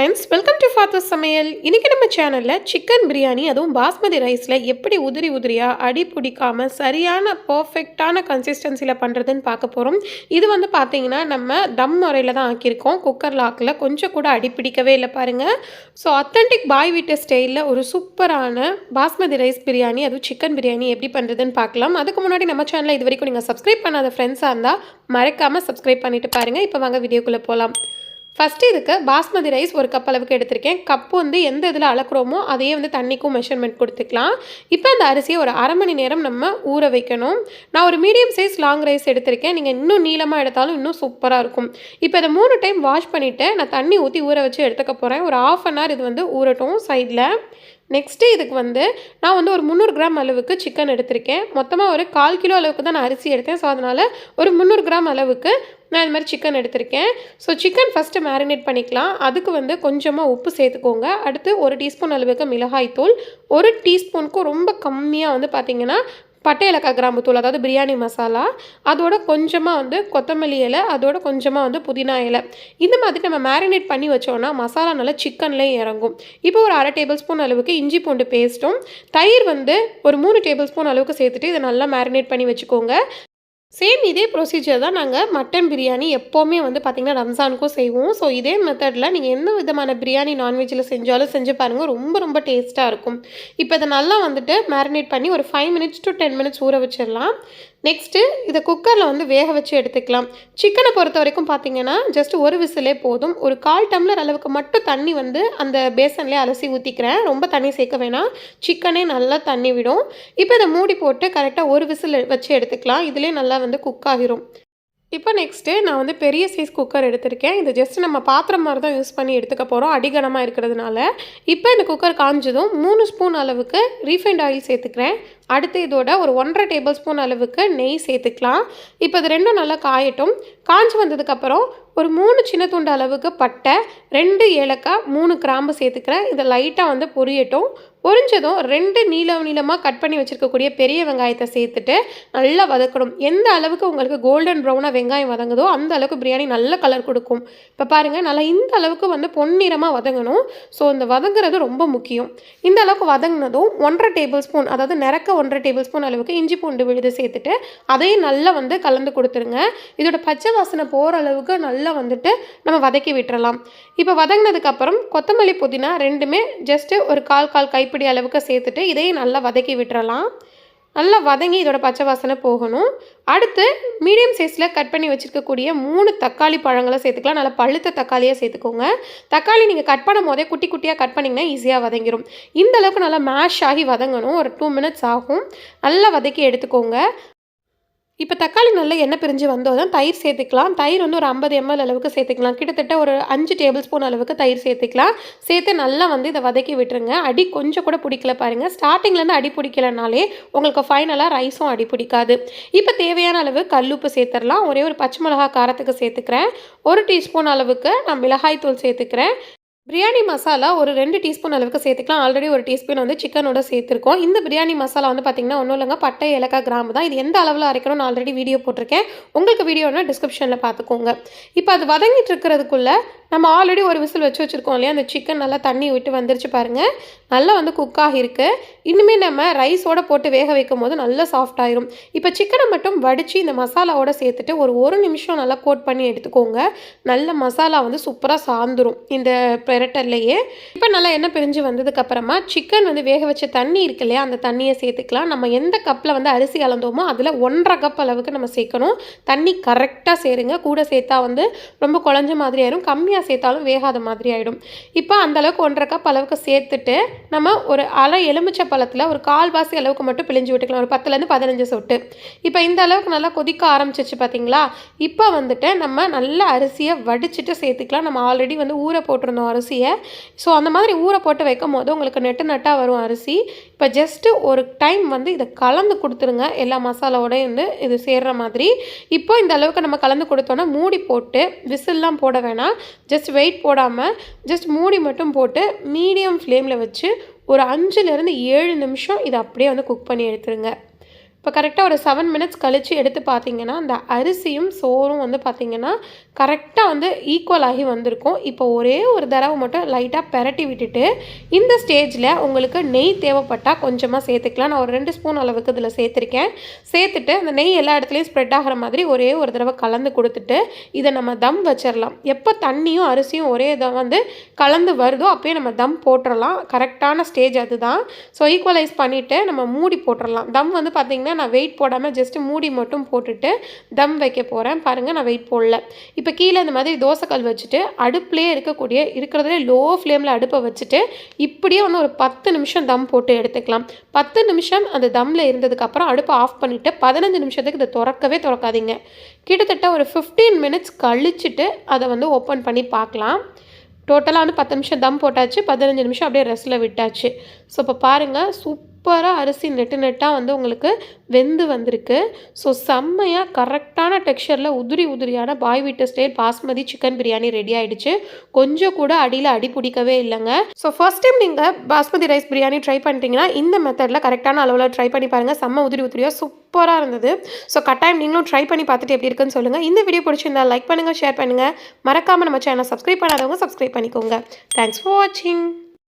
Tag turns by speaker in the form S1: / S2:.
S1: Friends welcome to father சமையல் இன்றைக்கி நம்ம சேனலில் சிக்கன் பிரியாணி அதுவும் பாஸ்மதி ரைஸில் எப்படி உதிரி உதிரியாக அடி பிடிக்காமல் சரியான பர்ஃபெக்டான கன்சிஸ்டன்சியில் பண்ணுறதுன்னு பார்க்க போகிறோம் இது வந்து பார்த்தீங்கன்னா நம்ம தம் முறையில் தான் ஆக்கியிருக்கோம். குக்கர் லாக்கில் கொஞ்சம் கூட அடி பிடிக்கவே இல்லை பாருங்கள் ஸோ அத்தன்டிக் பாய் வீட்டு ஸ்டைலில் ஒரு சூப்பரான பாஸ்மதி ரைஸ் பிரியாணி அதுவும் சிக்கன் பிரியாணி எப்படி பண்ணுறதுன்னு பார்க்கலாம். அதுக்கு முன்னாடி நம்ம சேனலில் இது வரைக்கும் நீங்கள் சப்ஸ்கிரைப் பண்ணாத ஃப்ரெண்ட்ஸாக இருந்தால் மறக்காமல் சப்ஸ்கிரைப் பண்ணிட்டு பாருங்கள் இப்போ வாங்க வீடியோக்குள்ளே போகலாம் ஃபஸ்ட்டு இதுக்கு பாஸ்மதி ரைஸ் ஒரு கப் அளவுக்கு எடுத்திருக்கேன். கப்பு வந்து எந்த இதில் அளக்குறோமோ அதையே வந்து தண்ணிக்கும் மெஷர்மெண்ட் கொடுத்துக்கலாம். இப்போ அந்த அரிசியை ஒரு அரை மணி நேரம் நம்ம ஊற வைக்கணும். நான் ஒரு மீடியம் சைஸ் லாங் ரைஸ் எடுத்திருக்கேன். நீங்கள் இன்னும் நீளமாக எடுத்தாலும் இன்னும் சூப்பராக இருக்கும். இப்போ இதை மூணு டைம் வாஷ் பண்ணிவிட்டு நான் தண்ணி ஊற்றி ஊற வச்சு எடுத்துக்க போகிறேன் ஒரு ஆஃப் அன் ஹவர் இது வந்து ஊறட்டும் சைடில் நெக்ஸ்ட்டு இதுக்கு வந்து நான் வந்து ஒரு முந்நூறு கிராம் அளவுக்கு சிக்கன் எடுத்திருக்கேன். மொத்தமாக ஒரு கால் கிலோ அளவுக்கு தான் நான் அரிசி எடுத்தேன். ஸோ அதனால் ஒரு முந்நூறு கிராம் அளவுக்கு நான் இது மாதிரி சிக்கன் எடுத்திருக்கேன். ஸோ சிக்கன் ஃபஸ்ட்டு மேரினேட் பண்ணிக்கலாம். அதுக்கு வந்து கொஞ்சமாக உப்பு சேர்த்துக்கோங்க. அடுத்து ஒரு டீஸ்பூன் அளவுக்கு மிளகாய்த்தூள் ஒரு டீஸ்பூனுக்கும் ரொம்ப கம்மியாக வந்து பார்த்திங்கன்னா பட்டை ஏலக்காய் கிராம்பு தூள் அதாவது பிரியாணி மசாலா. அதோட கொஞ்சமாக வந்து கொத்தமல்லி இலை அதோட கொஞ்சமாக வந்து புதினா இலை. இந்த மாதிரி நம்ம மேரினேட் பண்ணி வச்சோன்னா மசாலா நல்லா சிக்கன்லேயே இறங்கும். இப்போ ஒரு அரை டேபிள் ஸ்பூன் அளவுக்கு இஞ்சி பூண்டு பேஸ்ட்டும் தயிர் வந்து ஒரு மூணு டேபிள் ஸ்பூன் அளவுக்கு சேர்த்துட்டு இதை நல்லா மேரினேட் பண்ணி வச்சுக்கோங்க. சேம் இதே ப்ரொசீஜர் தான் நாங்கள் மட்டன் பிரியாணி எப்போவுமே வந்து பார்த்திங்கன்னா ரம்ஜானுக்கும் செய்வோம். ஸோ இதே மெத்தடில் நீங்கள் எந்த விதமான பிரியாணி நான்வெஜ்ஜில் செஞ்சாலும் செஞ்சு பாருங்கள் ரொம்ப ரொம்ப டேஸ்ட்டாக இருக்கும். இப்போ இதை நல்லா வந்துட்டு மேரினேட் பண்ணி ஒரு five minutes to ten minutes ஊற வச்சிடலாம். நெக்ஸ்ட்டு இதை குக்கரில் வந்து வேக வச்சு எடுத்துக்கலாம். சிக்கனை பொறுத்த வரைக்கும் பார்த்தீங்கன்னா ஜஸ்ட் ஒரு விசிலே போதும். ஒரு கால் டம்ளர் அளவுக்கு மட்டும் தண்ணி வந்து அந்த பேசன்லேயே அலசி ஊற்றிக்கிறேன் ரொம்ப தண்ணி சேர்க்க வேணாம். சிக்கனே நல்லா தண்ணி விடும். இப்போ இதை மூடி போட்டு கரெக்டாக ஒரு விசில் வச்சு எடுத்துக்கலாம். இதிலே நல்லா வந்து குக் ஆகிரும். இப்போ நெக்ஸ்ட்டு நான் வந்து பெரிய சைஸ் குக்கர் எடுத்திருக்கேன். இது ஜஸ்ட் நம்ம பாத்திரம் மாதிரி தான் யூஸ் பண்ணி எடுத்துக்க போகிறோம் அடிகனமாக இருக்கிறதுனால. இப்போ இந்த குக்கர் காஞ்சதும் மூணு ஸ்பூன் அளவுக்கு ரீஃபைண்ட் ஆயில் சேர்த்துக்கிறேன். அடுத்து இதோட ஒரு ஒன்றரை டேபிள் ஸ்பூன் அளவுக்கு நெய் சேர்த்துக்கலாம். இப்போ இது ரெண்டும் நல்லா காயட்டும். காஞ்சி வந்ததுக்கப்புறம் ஒரு மூணு சின்ன துண்டு அளவுக்கு பட்டை ரெண்டு ஏலக்காய் மூணு கிராம்பு சேர்த்துக்கிறேன் இதை லைட்டாக வந்து பொரியட்டும். பொரிஞ்சதும் ரெண்டு நீளம் நீளமாக கட் பண்ணி வச்சுருக்கக்கூடிய பெரிய வெங்காயத்தை சேர்த்துட்டு நல்லா வதக்கணும். எந்த அளவுக்கு உங்களுக்கு கோல்டன் ப்ரௌனாக வெங்காயம் வதங்குதோ அந்த அளவுக்கு பிரியாணி நல்ல கலர் கொடுக்கும். இப்போ பாருங்கள் நல்லா இந்த அளவுக்கு வந்து பொன்னிறமாக வதங்கணும். ஸோ இந்த வதங்குறது ரொம்ப முக்கியம். இந்த அளவுக்கு வதங்கினதும் ஒன்றரை டேபிள் ஸ்பூன் அதாவது நிறக்க ஒன்றரை டேபிள் ஸ்பூன் அளவுக்கு இஞ்சி பூண்டு விழுது சேர்த்துட்டு அதையும் நல்லா வந்து கலந்து கொடுத்துருங்க. இதோட பச்சை வாசனை போகிற அளவுக்கு நல்லா வந்துட்டு நம்ம வதக்கி விட்டுறலாம். இப்போ வதங்கினதுக்கப்புறம் கொத்தமல்லி புதினா ரெண்டுமே ஜஸ்ட்டு ஒரு கால் கால் கைப்பிடி அளவுக்கு சேர்த்துட்டு இதையும் நல்லா வதக்கி விட்டுறலாம். நல்லா வதங்கி இதோட பச்சை வாசனை போகணும். அடுத்து மீடியம் சைஸில் கட் பண்ணி வச்சுருக்கக்கூடிய மூணு தக்காளி பழங்களை சேர்த்துக்கலாம். நல்லா பழுத்த தக்காளியாக சேர்த்துக்கோங்க. தக்காளி நீங்கள் கட் பண்ணும் போதே குட்டி குட்டியாக கட் பண்ணிங்கன்னா ஈஸியாக வதங்கிடும் இந்த அளவுக்கு நல்லா மேஷ் ஆகி வதங்கணும். ஒரு டூ மினிட்ஸ் ஆகும். நல்லா வதக்கி எடுத்துக்கோங்க. இப்போ தக்காளி நல்லா எண்ணெய் பிரிஞ்சு வந்தோ தான் தயிர் சேர்த்துக்கலாம். தயிர் வந்து ஒரு ஐம்பது எம்எல் அளவுக்கு சேர்த்துக்கலாம். கிட்டத்தட்ட ஒரு அஞ்சு டேபிள் ஸ்பூன் அளவுக்கு தயிர் சேர்த்துக்கலாம். சேர்த்து நல்லா வந்து இதை வதக்கி விட்டுருங்க. அடி கொஞ்சம் கூட பிடிக்கல பாருங்கள் ஸ்டார்டிங்லேருந்து அடி பிடிக்கலனாலே உங்களுக்கு ஃபைனலாக ரைஸும் அடி பிடிக்காது. இப்போ தேவையான அளவு கல்லுப்பு சேர்த்துடலாம். ஒரே ஒரு பச்சை மிளகா காரத்துக்கு சேர்த்துக்கிறேன். ஒரு டீஸ்பூன் அளவுக்கு நான் மிளகாய் தூள் சேர்த்துக்கிறேன். பிரியாணி மசாலா ஒரு ரெண்டு டீஸ்பூன் அளவுக்கு சேர்த்துக்கலாம். ஆல்ரெடி ஒரு டீஸ்பூன் வந்து சிக்கனோட சேர்த்துருக்கோம். இந்த பிரியாணி மசாலா வந்து பார்த்திங்கன்னா ஒன்றும் இல்லைங்க பட்டை ஏலக்காய் கிராம்பு தான். இது எந்த அளவில் அரைக்கணும்னு ஆல்ரெடி வீடியோ போட்டிருக்கேன். உங்களுக்கு வீடியோனா டிஸ்கிரிப்ஷனில் பார்த்துக்கோங்க இப்போ அது வதங்கிட்டு இருக்கிறதுக்குள்ளே நம்ம ஆல்ரெடி ஒரு விசில் வச்சு வச்சுருக்கோம் இல்லையா? அந்த சிக்கன் நல்லா தண்ணி விட்டு வந்துருச்சு பாருங்கள் நல்லா வந்து குக் ஆகிருக்கு இன்னுமே நம்ம ரைஸோட போட்டு வேக வைக்கும் போது நல்லா சாஃப்ட் ஆயிரும். இப்போ சிக்கனை மட்டும் வடித்து இந்த மசாலாவோட சேர்த்துட்டு ஒரு ஒரு நிமிஷம் நல்லா கோட் பண்ணி எடுத்துக்கோங்க. நல்ல மசாலா வந்து சூப்பராக சாந்துரும். இந்த பெரட்டல்லையே இப்போ நல்லா எண்ணெய் பிரிஞ்சு வந்ததுக்கப்புறமா சிக்கன் வந்து வேக வச்ச தண்ணி இருக்கு இல்லையா அந்த தண்ணியை சேர்த்துக்கலாம். நம்ம எந்த கப்பில் வந்து அரிசி அளந்தோமோ அதில் ஒன்றரை கப் அளவுக்கு நம்ம சேர்க்கணும். தண்ணி கரெக்டாக சேருங்க. கூட சேர்த்தா வந்து ரொம்ப குழஞ்ச மாதிரி ஆயிடும் கம்மியாக சேர்த்தாலும் வேகாத மாதிரி ஆகிடும் இப்போ அந்த அளவுக்கு ஒன்றரை கப் அளவுக்கு சேர்த்துட்டு நம்ம ஒரு அலை எலுமிச்சை பழத்தில் ஒரு கால்வாசி அளவுக்கு மட்டும் பிழிஞ்சு விட்டுக்கலாம். ஒரு பத்துலேருந்து பதினஞ்சு சொட்டு. இப்போ இந்த அளவுக்கு நல்லா கொதிக்க ஆரம்பிச்சிச்சு பார்த்தீங்களா இப்போ வந்துட்டு நம்ம நல்ல அரிசியை வடிச்சிட்டு சேர்த்துக்கலாம். நம்ம ஆல்ரெடி வந்து ஊற போட்டிருந்தோம் அரிசியை. ஸோ அந்த மாதிரி ஊற போட்டு வைக்கும் போது உங்களுக்கு நெட்டு நட்டாக வரும் அரிசி. இப்போ ஜஸ்ட்டு ஒரு டைம் வந்து இதை கலந்து கொடுத்துருங்க. எல்லா மசாலாவோடையும் வந்து இது சேர்கிற மாதிரி. இப்போ இந்த அளவுக்கு நம்ம கலந்து கொடுத்தோன்னா மூடி போட்டு விசில்லாம் போட வேணாம். ஜஸ்ட் வெயிட் போடாமல் ஜஸ்ட் மூடி மட்டும் போட்டு மீடியம் ஃப்ளேமில் வச்சு ஒரு அஞ்சுலேருந்து ஏழு நிமிஷம் இதை அப்படியே வந்து குக் பண்ணி எடுத்துருங்க. இப்போ கரெக்டாக ஒரு செவன் மினிட்ஸ் கழித்து எடுத்து பார்த்தீங்கன்னா அந்த அரிசியும் சோறும் வந்து பார்த்திங்கன்னா கரெக்டாக வந்து ஈக்குவல் ஆகி வந்திருக்கும். இப்போ ஒரே ஒரு தடவை மட்டும் லைட்டாக பெரட்டி விட்டுட்டு இந்த ஸ்டேஜில் உங்களுக்கு நெய் தேவைப்பட்டால் கொஞ்சமாக சேர்த்துக்கலாம். நான் ஒரு ரெண்டு ஸ்பூன் அளவுக்கு இதில் சேர்த்துருக்கேன். சேர்த்துட்டு அந்த நெய் எல்லா இடத்துலையும் ஸ்ப்ரெட் ஆகிற மாதிரி ஒரே ஒரு தடவை கலந்து கொடுத்துட்டு இதை நம்ம தம் வச்சிடலாம் எப்போ தண்ணியும் அரிசியும் ஒரே இதை வந்து கலந்து வருதோ அப்போயே நம்ம தம் போட்டுடலாம் கரெக்டான ஸ்டேஜ் அதுதான். ஸோ ஈக்குவலைஸ் பண்ணிவிட்டு நம்ம மூடி போட்டுடலாம் தம் வந்து பார்த்திங்கன்னா நான் வெயிட் போடாமல் ஜஸ்ட்டு மூடி மட்டும் போட்டுட்டு தம் வைக்க போகிறேன் பாருங்கள் நான் வெயிட் போடல. இப்போ கீழே இந்த மாதிரி தோசைக்கல் வச்சுட்டு அடுப்புலேயே இருக்கக்கூடிய இருக்கிறதுலே லோ ஃப்ளேமில் அடுப்பை வச்சுட்டு இப்படியே ஒன்று ஒரு பத்து நிமிஷம் தம் போட்டு எடுத்துக்கலாம். பத்து நிமிஷம் அந்த தம்மில் இருந்ததுக்கப்புறம் அடுப்பை ஆஃப் பண்ணிவிட்டு பதினஞ்சு நிமிஷத்துக்கு இதை திறக்கவே திறக்காதீங்க. கிட்டத்தட்ட ஒரு ஃபிஃப்டீன் மினிட்ஸ் கழிச்சுட்டு அதை வந்து ஓப்பன் பண்ணி பார்க்கலாம். டோட்டலாக வந்து பத்து நிமிஷம் தம் போட்டாச்சு. பதினஞ்சு நிமிஷம் அப்படியே ரெஸ்ட்டில் விட்டாச்சு. ஸோ இப்போ பாருங்கள் சூப்பராக அரிசி நெட்டு நெட்டாக வந்து உங்களுக்கு வெந்து வந்திருக்கு. ஸோ செம்மையாக கரெக்டான டெக்ஸ்சரில் உதிரி உதிரியான பாய் வீட்டு style basmati chicken biryani ready ஆகிடுச்சு கொஞ்சம் கூட அடியில் அடி பிடிக்கவே இல்லைங்க. ஸோ ஃபர்ஸ்ட் டைம் நீங்கள் பாஸ்மதி ரைஸ் பிரியாணி ட்ரை பண்ணிட்டீங்கன்னா இந்த மெத்தடில் கரெக்டான அளவில் ட்ரை பண்ணி பாருங்கள் செம்ம உதிரி உதிரியாக சூப்பராக இருந்தது. ஸோ கட்டாயம் நீங்களும் ட்ரை பண்ணி பார்த்துட்டு எப்படி இருக்குன்னு சொல்லுங்கள் இந்த வீடியோ பிடிச்சிருந்தா லைக் பண்ணுங்கள் ஷேர் பண்ணுங்கள் மறக்காமல் நம்ம சேனல் சப்ஸ்கிரைப் பண்ணாதவங்க சப்ஸ்கிரைப் பண்ணிக்கோங்க. தேங்க்ஸ் ஃபார் வாட்சிங்